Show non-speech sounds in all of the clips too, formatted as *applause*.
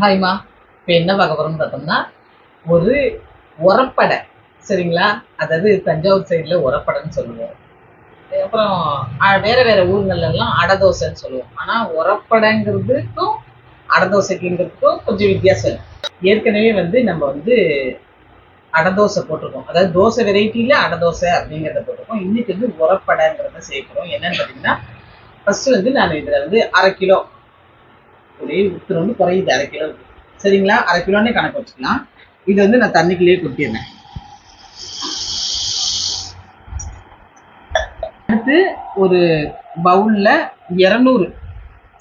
ஹாய்மா இப்போ என்ன பார்க்க போகிறோம்னு பார்த்தோம்னா ஒரு உரப்படை. சரிங்களா? அதாவது தஞ்சாவூர் சைடில் உரப்படைன்னு சொல்லுவோம். அப்புறம் வேறு வேறு ஊர்களெல்லாம் அடதோசைன்னு சொல்லுவோம். ஆனால் உரப்படைங்கிறதுக்கும் அடதோசைக்குங்கிறதுக்கும் கொஞ்சம் வித்தியாசம் ஏற்கனவே வந்து நம்ம வந்து அடதோசை போட்டிருக்கோம். அதாவது தோசை வெரைட்டியில் அடதோசை அப்படிங்கிறத போட்டிருக்கோம். இன்றைக்கி வந்து உரப்படைங்கிறத சேர்க்குறோம். என்னன்னு பார்த்தீங்கன்னா ஃபஸ்ட்டு வந்து நான் இதில் வந்து அரை கிலோ ஒரே உத்து வந்து குறையுது அரை கிலோ. சரிங்களா? அரை கிலோன்னே கணக்கு வச்சுக்கலாம். இது வந்து நான் தண்ணிக்குள்ளேயே கொட்டிடுறேன். அடுத்து ஒரு பவுல்ல இரநூறு.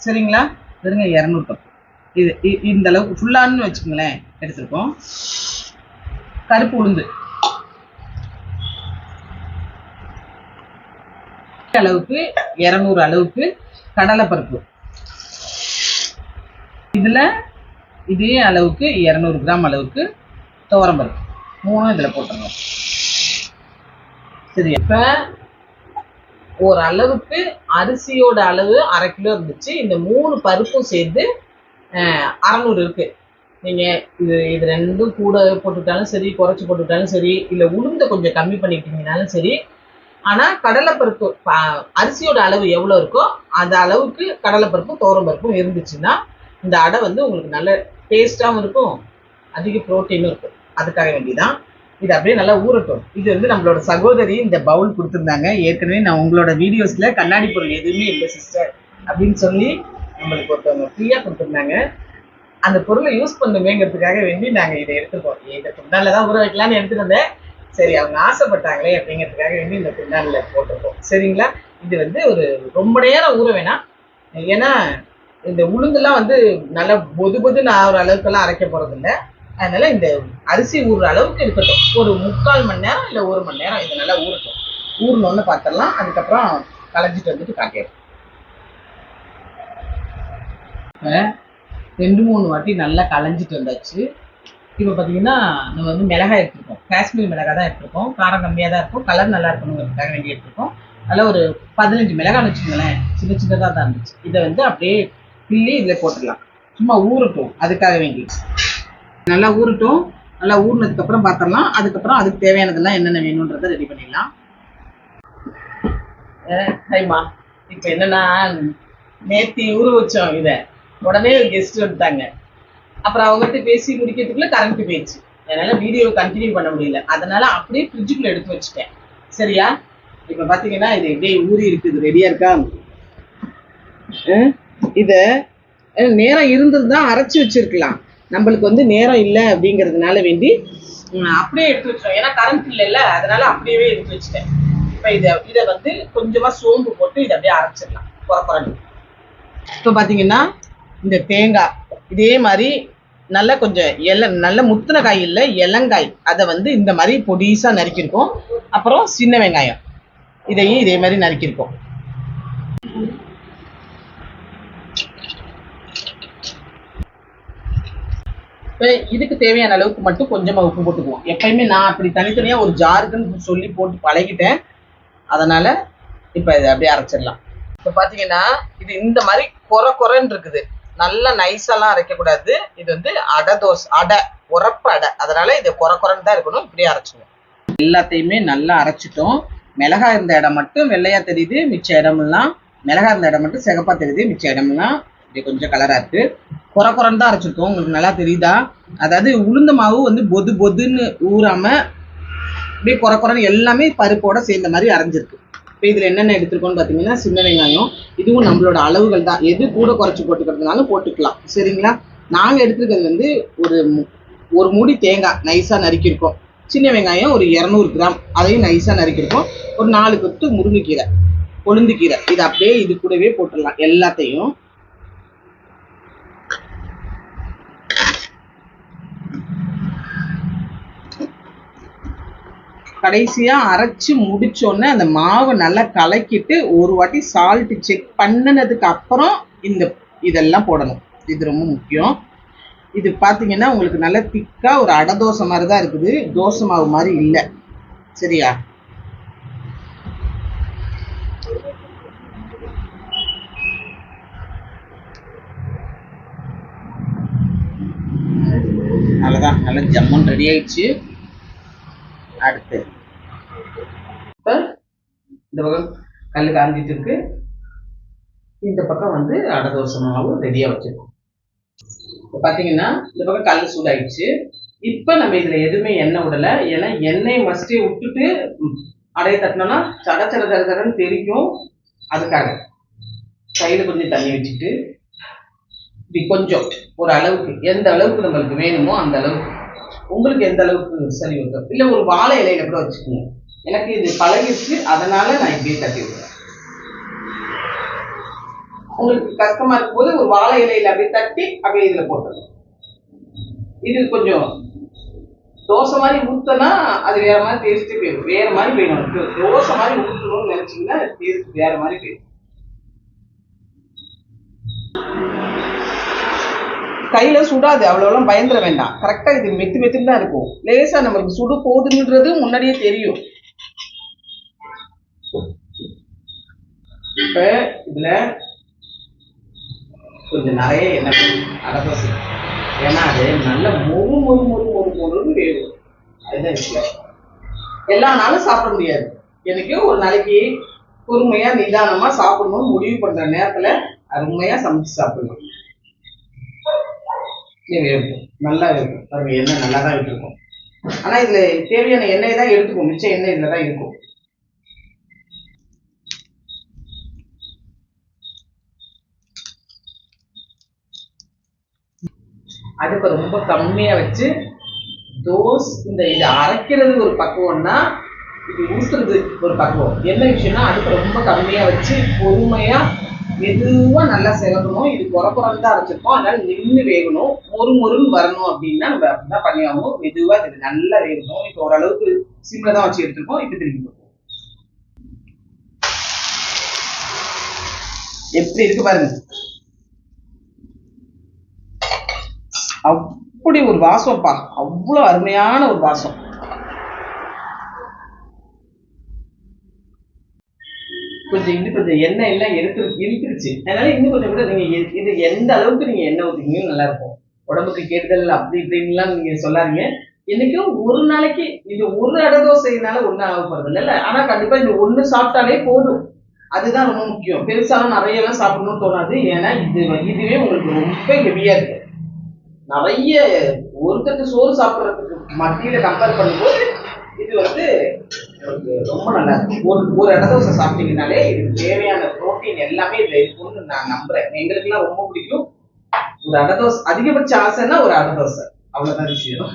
சரிங்களா? வெறுங்க இரநூறு கப் இது இந்த அளவுக்கு ஃபுல்லான்னு வச்சுக்கோங்களேன். எடுத்துருக்கோம். கருப்பு உளுந்து. அளவுக்கு இரநூறு அளவுக்கு கடலைப்பருப்பு. இதில் இதே அளவுக்கு இரநூறு கிராம் அளவுக்கு துவரம்பருப்பு மூணும் இதில் போட்டுருங்க சரி இப்போ ஒரு அளவுக்கு அரிசியோட அளவு அரை கிலோ இருந்துச்சு. இந்த மூணு பருப்பும் சேர்ந்து அறநூறு இருக்கு. நீங்கள் இது இது ரெண்டும் கூட போட்டுக்கிட்டாலும் சரி குறைச்சி போட்டுக்கிட்டாலும் சரி இல்லை உளுந்த கொஞ்சம் கம்மி பண்ணிக்கிட்டீங்கனாலும் சரி ஆனால் கடலைப்பருப்பு அரிசியோட அளவு எவ்வளோ இருக்கோ அந்த அளவுக்கு கடலைப்பருப்பும் துவரம்பருப்பும் இருந்துச்சுன்னா இந்த அடை வந்து உங்களுக்கு நல்ல டேஸ்டாகவும் இருக்கும் அதிக ப்ரோட்டீனும் இருக்கும். அதுக்காக வேண்டிதான். இது அப்படியே நல்லா ஊறட்டும். இது வந்து நம்மளோட சகோதரி இந்த பவுல் கொடுத்துருந்தாங்க. ஏற்கனவே நான் உங்களோட வீடியோஸில் கண்ணாடி பொருள் எதுவுமே இல்லை சிஸ்டர் அப்படின்னு சொல்லி நம்மளுக்கு ஒருத்தவங்க ஃப்ரீயாக கொடுத்துருந்தாங்க. அந்த பொருளை யூஸ் பண்ணுமேங்கிறதுக்காக வேண்டி நாங்கள் இதை எடுத்துருக்கோம் இந்த குண்டான்ல தான் ஊற வைக்கலான்னு எடுத்துருந்தேன் சரி அவங்க ஆசைப்பட்டாங்களே அப்படிங்கிறதுக்காக வேண்டி இந்த குண்டான்ல போட்டிருக்கோம். சரிங்களா? இது வந்து ஒரு ரொம்ப நேரம் ஊற வேணாம். ஏன்னா இந்த உளுந்தெல்லாம் வந்து நல்லா பொது பொதுன்னு ஆகிற அளவுக்கெல்லாம் அரைக்க போகிறதில்ல அதனால இந்த அரிசி ஊறுற அளவுக்கு இருக்கட்டும். ஒரு முக்கால் மணி நேரம் இல்லை ஒரு மணி நேரம் இது நல்லா ஊறட்டும். ஊறணும்னு பார்த்துடலாம் அதுக்கப்புறம் களைஞ்சிட்டு வந்துட்டு காட்டிடும் ரெண்டு மூணு வாட்டி நல்லா களைஞ்சிட்டு வந்தாச்சு. இப்போ பார்த்தீங்கன்னா நம்ம வந்து மிளகாய் எடுத்துருக்கோம். காஷ்மீர் மிளகாய் தான் எடுத்திருக்கோம். காரம் கம்மியாக தான் இருக்கும். கலர் நல்லா இருக்கணுங்கிறதுக்காக வேண்டி எடுத்துருக்கோம். அதில் ஒரு பதினஞ்சு மிளகாய் வச்சுக்கோங்களேன். சின்ன சின்னதாக தான் இருந்துச்சு. இதை வந்து அப்படியே கிள்ளி இதில் போட்டுடலாம். சும்மா ஊறட்டும். அதுக்காக வேண்டி. நல்லா ஊறட்டும். நல்லா ஊறினதுக்கு அப்புறம் பார்த்துடலாம் அதுக்கப்புறம் அதுக்கு தேவையானதெல்லாம் என்னென்ன வேணுன்றதை ரெடி பண்ணிடலாம். ஹைமா இப்போ என்னன்னா நேத்தி ஊற வச்சோம் இதை. உடனே ஒரு கெஸ்ட் வந்துட்டாங்க. அப்புறம் அவங்ககிட்ட பேசி முடிக்கிறதுக்குள்ள கரண்ட் போயிடுச்சு. அதனால வீடியோ கண்டினியூ பண்ண முடியல. அதனால அப்படியே ஃப்ரிட்ஜுக்குள்ள எடுத்து வச்சுட்டேன். சரியா? இப்போ பார்த்தீங்கன்னா இது எப்படியே ஊறி இருக்குது. ரெடியா இருக்கா? இத நேரம் இருந்திருந்தா அரைச்சி வச்சிருக்கலாம். நம்மளுக்கு வந்து நேரம் இல்லை அப்படிங்கிறதுனால வேண்டி அப்படியே எடுத்து வச்சிடும் ஏன்னா கரண்ட் இல்லைல்ல அதனால அப்படியே எடுத்து வச்சுட்டேன். இப்போ இதை இதை வந்து கொஞ்சமா சோம்பு போட்டு இதை அப்படியே அரைச்சிடலாம். குறை இப்போ பார்த்தீங்கன்னா இந்த தேங்காய் இதே மாதிரி நல்ல கொஞ்சம் எல நல்ல முத்தின காய் இல்லை இளங்காய். அதை வந்து இந்த மாதிரி பொடிசா நறுக்கியிருக்கோம். அப்புறம் சின்ன வெங்காயம். இதையும் இதே மாதிரி நறுக்கியிருக்கோம். இப்போ இதுக்கு தேவையான அளவுக்கு மட்டும் கொஞ்சமாக உப்பு போட்டுக்குவோம். எப்பயுமே நான் அப்படி தனித்தனியாக ஒரு ஜாருக்குன்னு சொல்லி போட்டு பழகிட்டேன். அதனால் இப்போ இதை அப்படியே அரைச்சிடலாம். இப்போ பார்த்தீங்கன்னா இது இந்த மாதிரி கொர குறைன்னு இருக்குது. நல்லா நைஸெல்லாம் அரைக்கக்கூடாது இது வந்து அடை தோசை அடை உரப்பு அடை. அதனால் இது கொர குறைன்னு தான் இருக்கணும். இப்படியே அரைச்சிடும் எல்லாத்தையுமே நல்லா அரைச்சிட்டோம். மிளகா இருந்த இடம் மட்டும் வெள்ளையாக தெரியுது மிச்ச இடமெல்லாம் மிளகா இருந்த இடம் மட்டும் சிகப்பாக தெரியுது மிச்ச இடமெல்லாம் இப்படி கொஞ்சம் கலராக இருக்குது குறை கொரன்னு தான் அரைச்சிருக்கோம். உங்களுக்கு நல்லா தெரியுதா? அதாவது உளுந்த மாவு வந்து பொது பொதுன்னு ஊறாமல் அப்படியே குறை கொரன்னு எல்லாமே பருப்போட சேர்ந்த மாதிரி அரைஞ்சிருக்கு. இப்போ இதில் என்னென்ன எடுத்துருக்கோன்னு பார்த்தீங்கன்னா சின்ன வெங்காயம். இதுவும் நம்மளோட அளவுகள் தான். எது கூட குறைச்சி போட்டுக்கிறதுனாலும் போட்டுக்கலாம். சரிங்களா? நாங்கள் எடுத்துருக்கிறது வந்து ஒரு ஒரு மூடி தேங்காய் நைஸாக நறுக்கியிருக்கோம். சின்ன வெங்காயம் ஒரு இரநூறு கிராம். அதையும் நைஸாக நறுக்கியிருக்கோம். ஒரு நாலு கொத்து முருங்கைக்கீரை கொழுந்துக்கீரை. இது அப்படியே இது கூடவே போட்டுடலாம். எல்லாத்தையும் கடைசியாக அரைச்சி முடிச்சோன்னே அந்த மாவை நல்லா கலக்கிட்டு ஒரு வாட்டி சால்ட்டு செக் பண்ணினதுக்கு அப்புறம் இந்த இதெல்லாம் போடணும். இது ரொம்ப முக்கியம். இது பார்த்தீங்கன்னா உங்களுக்கு நல்லா திக்காக ஒரு அடை தோசை மாதிரி தான் இருக்குது. தோசை மாவு மாதிரி இல்லை. சரியா? அவ்வளோதான் நல்லா ஜம்மன் ரெடி ஆயிடுச்சு. அடுத்து. இப்போ இந்த பக்கம் கல் காஞ்சிட்டு இருக்கு. இந்த பக்கம் வந்து அடை தோசை மாவு ரெடியாக வச்சிருக்கோம். இப்போ பார்த்தீங்கன்னா இந்த பக்கம் கல் சூடாயிடுச்சு. இப்போ நம்ம இதில் எதுவுமே எண்ணெய் விடலை. ஏன்னா எண்ணெய் மஸ்டே விட்டுட்டு அடைய தட்டினோம்னா சட சட சட சடன்னு தெரிக்கும் அதுக்காக கையில் கொஞ்சம் தண்ணி வச்சுட்டு இப்படி கொஞ்சம் ஒரு அளவுக்கு. எந்த அளவுக்கு நம்மளுக்கு வேணுமோ அந்த அளவுக்கு. உங்களுக்கு எந்த அளவுக்கு சரி வரும் இல்லை ஒரு வாழை இலையில கூட வச்சுக்கோங்க. எனக்கு இது பழகிடுச்சு அதனால நான் இப்படியே தட்டி விடுறேன். உங்களுக்கு கஷ்டமா இருக்கும்போது ஒரு வாழை இலையில அப்படியே தட்டி அப்படியே இதுல போட்டுருங்க. இது கொஞ்சம் தோசை மாதிரி ஊத்தனா அது வேற மாதிரி டேஸ்ட் போயிடும். வேற மாதிரி போயிடும். தோசை மாதிரி ஊற்றணும்னு நினைச்சீங்கன்னா டேஸ்ட் வேற மாதிரி போயிடும். கையில சுடாது அவ்வளோலாம் பயந்துட வேண்டாம். கரெக்டா இது மெத்து மெத்துன்னு தான் இருக்கும். லேசா நம்மளுக்கு சுடு போகுதுன்றது முன்னாடியே தெரியும். இப்ப இதுல கொஞ்சம் நிறைய எண்ணெய் அடதோசை ஏன்னா அது நல்ல மொறு மொறு மொறு மொறு மொறுன்னு வேகும். அதுதான் விஷயம் எல்லா நாளும் சாப்பிட முடியாது. எனக்கு ஒரு நாளைக்கு பொறுமையா நிதானமா சாப்பிடணும்னு முடிவு பண்ணுற நேரத்துல அருமையா சமைச்சு சாப்பிடணும். இருக்கும் நல்லா இருக்கும் பாருங்க எண்ணெய் நல்லா தான் இருக்கும் ஆனா இதுல தேவையான எண்ணெய் தான் எடுத்துக்கும். மிச்ச எண்ணெய் இதுல தான் இருக்கும். அடுப்பை ரொம்ப கம்மியா வச்சு தோஸ் இந்த இது அரைக்கிறது ஒரு பக்குவம்னா இது ஊத்துறது ஒரு பக்குவம். என்ன விஷயம்னா அடுப்பை ரொம்ப கம்மியா வச்சு பொறுமையா மெதுவா நல்லா செலவணும் இது குறை தான் அரைச்சிருக்கோம் அதனால நின்று வேகணும். மொறு மொறுன்னு வரணும் அப்படின்னா நம்ம அப்படிதான் பண்ணி ஆகணும். மெதுவா இது நல்லா வேகணும். இப்போ ஓரளவுக்கு சிம்ல தான் வச்சு எடுத்துருக்கோம். இப்போ திருப்பி போடுவோம் எப்படி இருக்கு பாருங்க. அப்படி ஒரு வாசம்ப்பா அவ்வளோ அருமையான ஒரு வாசம். கொஞ்சம் இன்னும் கொஞ்சம் எண்ணெய் எல்லாம் எடுத்து இழுத்துருச்சு. அதனால இன்னும் கொஞ்சம் கூட நீங்க எ- இது எந்த அளவுக்கு நீங்க எண்ணெய் ஊத்திக்கீங்க நல்லா இருக்கும். உடம்புக்கு கெடுதல் அப்படி இப்படின்லாம் நீங்க சொல்லாதீங்க. என்னைக்கும் ஒரு நாளைக்கு இது ஒரு அடை தோசைனால ஒன்றும் ஆக போறது இல்ல. ஆனா கண்டிப்பா இந்த ஒண்ணு சாப்பிட்டாலே போதும். அதுதான் ரொம்ப முக்கியம். பெருசாலாம் நிறைய எல்லாம் சாப்பிடணும்னு தோணாது. ஏன்னா இது இதுவே உங்களுக்கு ரொம்ப ஹெவியா இருக்கு. நிறைய ஒருத்தருக்கு சோறு சாப்பிட்றதுக்கு மத்தியில கம்பேர் பண்ணும்போது இது வந்து ரொம்ப நல்லா இருக்கும் ஒரு ஒரு அடை தோசை சாப்பிட்டீங்கனாலே இதுக்கு தேவையான புரோட்டீன் எல்லாமே இதுல இருக்கும்னு நான் நம்புறேன். எங்களுக்கு எல்லாம் ரொம்ப பிடிக்கும். ஒரு அடை தோசை அதிகபட்ச ஆசைன்னா ஒரு அடை தோசை. அவ்வளவுதான் விஷயம்.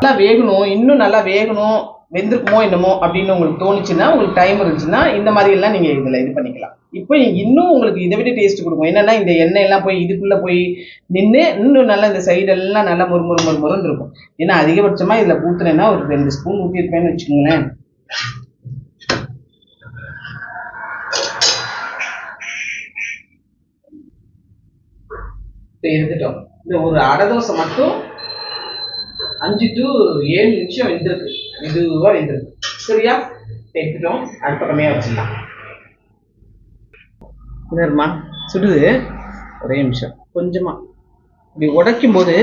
நல்லா வேகணும். இன்னும் நல்லா வேகணும். வெந்திருக்குமோ என்னமோ அப்படின்னு உங்களுக்கு தோணுச்சுன்னா உங்களுக்கு டைம் இருந்துச்சுன்னா இந்த மாதிரி எல்லாம் நீங்க இதுல இது பண்ணிக்கலாம். இப்போ இன்னும் உங்களுக்கு இதை விட டேஸ்ட் கொடுக்கும். என்னன்னா இந்த எண்ணெய் எல்லாம் போய் இதுக்குள்ள போய் நின்று இன்னும் நல்லா இந்த சைடு எல்லாம் நல்லா மொறு மொறு மொறு மொறுன்னு இருக்கும். ஏன்னா அதிகபட்சமா இதுல ஊத்துனேன்னா ஒரு ரெண்டு ஸ்பூன் ஊற்றிருப்பேன்னு வச்சுக்கோங்களேன். இப்போ எடுத்துட்டோம். இந்த ஒரு அடை தோசை மட்டும் அஞ்சு டு ஏழு நிமிஷம் வெந்திருக்கு. மெதுவா வெந்திருக்கு சரியா? எடுத்துட்டோம் அடுத்த கம்மியா வச்சிடலாம் என்னம்மா சுடுது ஒரே நிமிஷம். கொஞ்சமா. இப்படி உடைக்கும் போது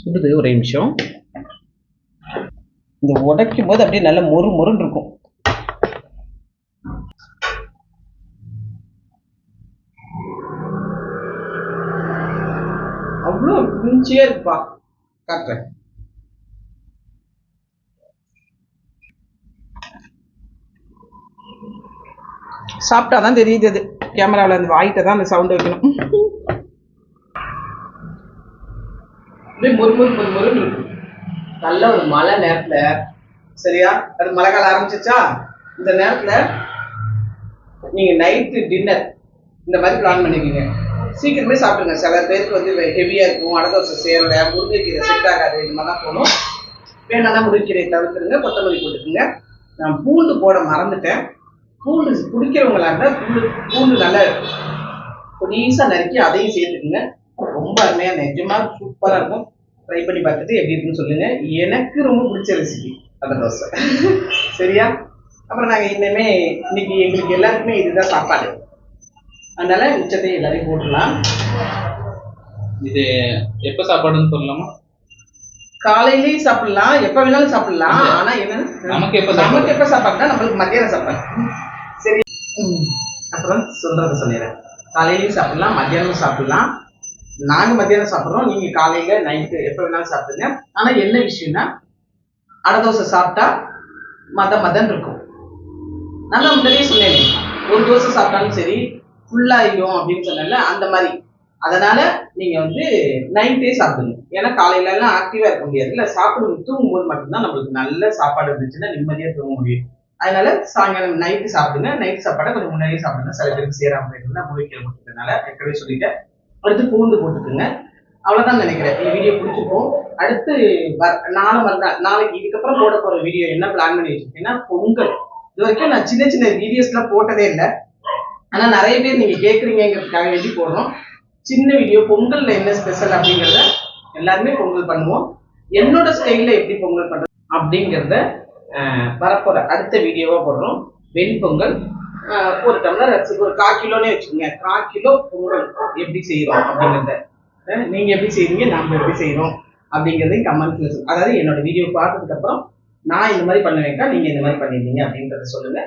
சுடுது ஒரே நிமிஷம். இந்த உடைக்கும் போது அப்படியே நல்ல மொறு மொறுன்னு இருக்கும். அவ்வளோ குஞ்சியா இருக்குப்பா காட்டுறேன். சாப்பிட்டாதான் தெரியுது அது. கேமராவில் அந்த வாயிட்ட தான் அந்த சவுண்டு வைக்கணும். அப்படியே மொறு மொறு மொறு இருக்கும் நல்ல ஒரு மழை நேரத்தில் சரியா? அது மழை காலம் ஆரம்பிச்சிச்சா இந்த நேரத்தில் நீங்கள் நைட்டு டின்னர் இந்த மாதிரி பிளான் பண்ணிக்கோங்க. சீக்கிரமே சாப்பிடுங்க. சில பேருக்கு வந்து ஹெவியாக இருக்கும் அடை தோசை சேரலை முருங்கைக்கீரை செட் ஆகாது இந்த மாதிரி தான் போகணும். வேணாம் முருங்கைக்கீரை தவிர்த்துருங்க கொத்தமல்லி போட்டுக்குங்க. நான் பூண்டு போட மறந்துட்டேன். பூண்டு குடிக்கிறவங்களா இருந்தால் பூண்டு பூண்டு நல்லா பொடிசா நறுக்கி அதையும் சேர்த்துக்குங்க. ரொம்ப அருமையா நிஜமா சூப்பரா இருக்கும். ட்ரை பண்ணி பார்த்துட்டு எப்படி இருக்குன்னு சொல்லுங்க. எனக்கு ரொம்ப பிடிச்ச ரெசிபி அடை தோசை. *laughs* சரியா? அப்புறம் நாங்க இன்னுமே இன்னைக்கு எங்களுக்கு எல்லாருக்குமே இதுதான் சாப்பாடு. அதனால மிச்சத்தை எல்லாரையும் போட்டுடலாம். இது எப்ப சாப்பாடுன்னு சொல்லலாமா? காலையிலயும் சாப்பிடலாம் எப்ப வேணாலும் சாப்பிடலாம். ஆனா என்ன? நமக்கு எப்ப? நமக்கு எப்ப சாப்பாடுனா நம்மளுக்கு மத்தியான சாப்பாடு. அப்புறம் சொல்றதை சொல்லிடுறேன். காலையிலையும் சாப்பிடலாம் மத்தியானமும் சாப்பிடலாம். நாங்க மத்தியானம் சாப்பிடுறோம் நீங்க காலையில நைட்டு எப்போ வேணாலும் சாப்பிடுங்க. ஆனா என்ன விஷயம்னா அடை தோசை சாப்பிட்டா மத மதன் இருக்கும். நல்லா முன்னாடியே சொன்னேன் ஒரு தோசை சாப்பிட்டாலும் சரி ஃபுல்லாயிடும் அப்படின்னு சொன்னேன்ல அந்த மாதிரி. அதனால நீங்க வந்து நைட்டே சாப்பிடுங்க. ஏன்னா காலையில எல்லாம் ஆக்டிவா இருக்க முடியாது. இல்ல சாப்பிடும் தூங்கும்போது மட்டும்தான் நம்மளுக்கு நல்ல சாப்பாடு இருந்துச்சுன்னா நிம்மதியா தூங்க முடியும். அதனால சாயங்காலம் நைட்டு சாப்பிடுங்க. நைட் சாப்பாடை கொஞ்சம் முன்னாடியே சாப்பிடுங்க. சில பேருக்கு சேராம போயிருந்தா முழுக்கீரை போட்டுக்கிறதுனால ஏற்கனவே சொல்லிட்டேன். அடுத்து பூண்டு போட்டுக்குங்க. அவ்வளவுதான் நினைக்கிறேன். இந்த வீடியோ பிடிச்சிருக்கும் அடுத்து வர- நாளை மறுநாள் நாளைக்கு இதுக்கப்புறம் போட போற வீடியோ என்ன பிளான் பண்ணி வச்சிருக்கேன்னா பொங்கல். இது வரைக்கும் நான் சின்ன சின்ன வீடியோஸ்லாம் போட்டதே இல்லை. ஆனா நிறைய பேர் நீங்க கேட்குறீங்கிறதுக்காக வேண்டி போடுறோம். சின்ன வீடியோ பொங்கல்ல என்ன ஸ்பெஷல் அப்படிங்கிறத எல்லாருமே பொங்கல் பண்ணுவோம். என்னோட ஸ்டைல்ல எப்படி பொங்கல் பண்றது அப்படிங்கிறத ஆஹ், வரப்போற அடுத்த வீடியோவா போடுறோம். வெண்பொங்கல் ஒரு டம்ளர் ஒரு கால் கிலோனே வச்சுக்கோங்க. கால் கிலோ பொங்கல் எப்படி செய்யறோம் அப்படிங்கிறத. நீங்கள் நீங்க எப்படி செய்வீங்க நாம எப்படி செய்கிறோம் அப்படிங்கறதையும் கமெண்ட்ல சொல்லுங்க. அதாவது என்னோட வீடியோ பார்த்ததுக்கு அப்புறம் நான் இந்த மாதிரி பண்ணுவேக்கா நீங்க இந்த மாதிரி பண்ணிருந்தீங்க அப்படின்றத சொல்லுங்க.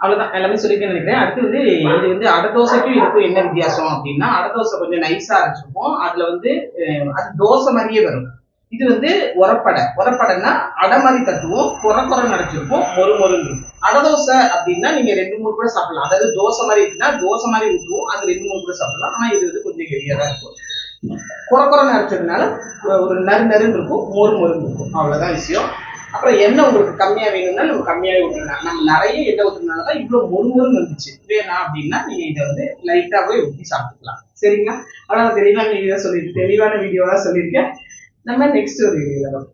அவ்வளவுதான். எல்லாமே சொல்லிட்டேன்னு நினைக்கிறேன். அடுத்து வந்து இது வந்து அடை தோசைக்கும் இதுக்கும் என்ன வித்தியாசம் அப்படின்னா அடை தோசை கொஞ்சம் நைஸா அரைச்சிருப்போம். அதுல வந்து அது தோசை மாதிரியே வரும். இது வந்து உரப்படை. உரப்படைன்னா அடை மாதிரி தட்டுவோம் குற குறை அடைச்சிருப்போம் மொறு மொருன்னு இருக்கும். அடை தோசை அப்படின்னா நீங்க ரெண்டு மூணு கூட சாப்பிடலாம். அதாவது தோசை மாதிரி இருக்குன்னா தோசை மாதிரி ஊற்றுவோம் அது ரெண்டு மூணு கூட சாப்பிடலாம். ஆனா இது வந்து கொஞ்சம் ஹெவியா தான் இருக்கும். குறை குறை அரைச்சதுனால ஒரு நறு நறுன்னு இருக்கும் மொறு மொறுன்னு இருக்கும். அவ்வளவுதான் விஷயம். அப்புறம் எண்ணெய் உங்களுக்கு கம்மியா வேணும்னா நம்ம கம்மியாவே ஊற்றிக்கலாம் நம்ம நிறைய எண்ணெய் ஊற்றுனால தான் இவ்வளோ மொறுமொறுன்னு வந்துச்சு. வேணாம் அப்படின்னா நீங்க இதை வந்து லைட்டாவே ஊற்றி சாப்பிட்டுக்கலாம். சரிங்களா? அவ்வளவு தெளிவான வீடியோ சொல்லியிருக்கேன். தெளிவான வீடியோவா சொல்லியிருக்கேன். நம்ம நெக்ஸ்ட் ஒரு வீடியோவில்